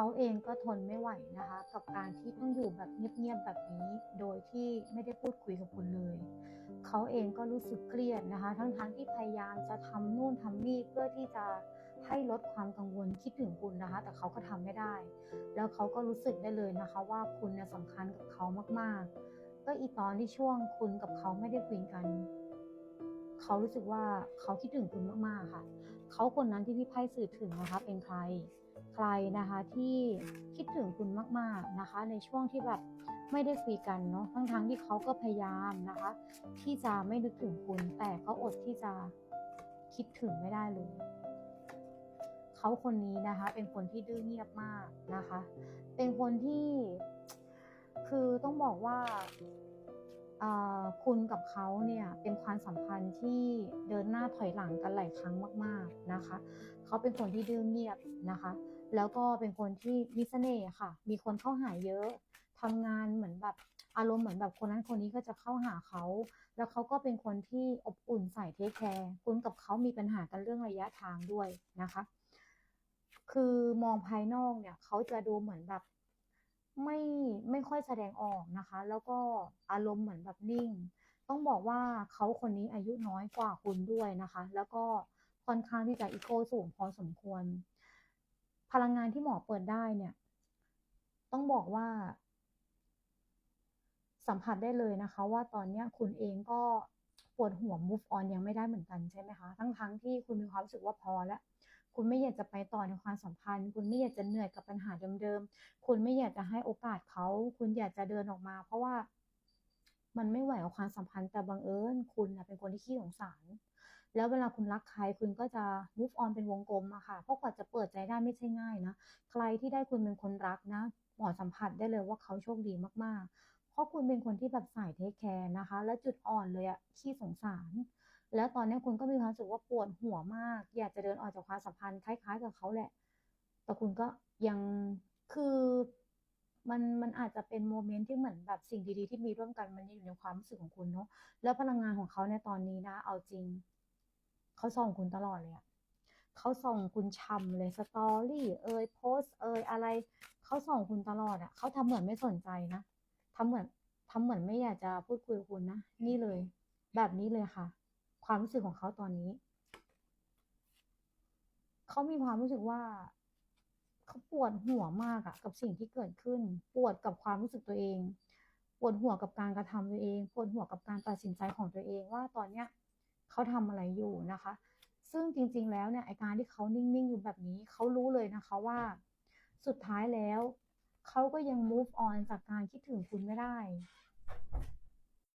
เขาเองก็ทนไม่ไหวนะคะ กับการที่ต้องอยู่แบบเงียบๆแบบนี้ โดยที่ไม่ได้พูดคุยกับคุณเลย เขาเองก็รู้สึกเครียดนะคะ ทั้งๆที่พยายามจะทำนู่นทำนี่เพื่อที่จะให้ลดความกังวลคิดถึงคุณนะคะ แต่เขาก็ทำไม่ได้ แล้วเขาก็รู้สึกได้เลยนะคะ ว่าคุณเนี่ยสำคัญกับเขามากๆ ก็อีตอนที่ช่วงคุณกับเขาไม่ได้คุยกันเขารู้สึกว่าเขาคิดถึงคุณมากๆค่ะ เขาคนนั้นที่พี่ไพ่สื่อถึงนะคะ เป็นใคร ใครนะคะที่คิดถึงคุณมากๆนะคะ ในช่วงที่แบบไม่ได้คุยกันเนาะทั้งๆที่เขาก็พยายามนะคะ ที่จะไม่นึกถึงคุณ แต่ก็อดที่จะคิดถึงไม่ได้เลยเขาคนนี้นะคะ เป็นคนที่ดื้อเงียบมากนะคะ เป็นคนที่คือต้องบอกว่า คุณกับเขาเนี่ยเป็นความสัมพันธ์ที่เดินหน้าถอยหลังกันหลายครั้งมาก ๆนะคะ เขาเป็นคนที่ดื้อเงียบนะคะ แล้วก็เป็นคนที่มีเสน่ห์ค่ะ มีคนเข้าหาเยอะทำงานเหมือนแบบอารมณ์เหมือนแบบคนนั้นคนนี้ก็จะเข้าหาเขา แล้วเขาก็เป็นคนที่อบอุ่นใส่เทคแคร์คุณกับเขามีปัญหากันเรื่องระยะทางด้วยนะคะ คือมองภายนอกเนี่ยเขาจะดูเหมือนแบบ ไม่ไม่ค่อยแสดงออกนะคะ แล้วก็อารมณ์เหมือนแบบนิ่ง ต้องบอกว่าเขาคนนี้อายุน้อยกว่าคุณด้วยนะคะ แล้วก็ค่อนข้างที่จะอีโก้สูงพอสมควร พลังงานที่หมอเปิดได้เนี่ย ต้องบอกว่า สัมผัสได้เลยนะคะ ว่าตอนนี้คุณเองก็ปวดหัว move on ยังไม่ได้เหมือนกันใช่ไหมคะ ทั้งๆที่คุณมีความรู้สึกว่าพอแล้ว คุณไม่อยากจะไปต่อในความสัมพันธ์ คุณไม่อยากจะเหนื่อยกับปัญหาเดิมๆ คุณไม่อยากจะให้โอกาสเขา คุณอยากจะเดินออกมา เพราะว่ามันไม่ไหวกับความสัมพันธ์แต่บังเอิญคุณนะเป็นคนที่ขี้สงสาร แล้วเวลาคุณรักใครคุณก็จะ move on เป็นวงกลมอะค่ะ เพราะกว่าจะเปิดใจได้ไม่ใช่ง่ายนะ ใครที่ได้คุณเป็นคนรักนะหมอสัมผัสได้เลยว่าเขาโชคดีมากๆ เพราะคุณเป็นคนที่แบบสายเทคแคร์นะคะ และจุดอ่อนเลยอะขี้สงสาร แล้วตอนนี้คุณก็มีความรู้สึกว่าปวดหัวมาก อยากจะเดินออกจากความสัมพันธ์คล้าย ๆ กับเขาแหละ แต่คุณก็ยังคือมันมันอาจจะเป็นโมเมนต์ที่เหมือนแบบสิ่งดีๆที่มีร่วมกันมันอยู่ในความรู้สึกของคุณเนาะแล้วพลังงานของเขาในตอนนี้นะ เอาจริง เขาส่องคุณตลอดเลยอะเขาส่องคุณชำเลยสตอรี่เอ่ยโพสเอ่ยอะไร เขาส่องคุณตลอดอะเขาทำเหมือนไม่สนใจนะทำเหมือนทำเหมือนไม่อยากจะพูดคุยกับคุณนะนี่เลย แบบนี้เลยค่ะ ความรู้สึกของเขาตอนนี้ เขามีความรู้สึกว่า เขาปวดหัวมากอะกับสิ่งที่เกิดขึ้น ปวดกับความรู้สึกตัวเอง ปวดหัวกับการกระทำตัวเอง ปวดหัวกับการตัดสินใจของตัวเองว่าตอนเนี้ยเขาทำอะไรอยู่นะคะ ซึ่งจริง ๆ แล้วเนี่ยไอการที่เขานิ่งๆอยู่แบบนี้ เขารู้เลยนะคะว่า สุดท้ายแล้ว เขาก็ยัง move on จากการคิดถึงคุณไม่ได้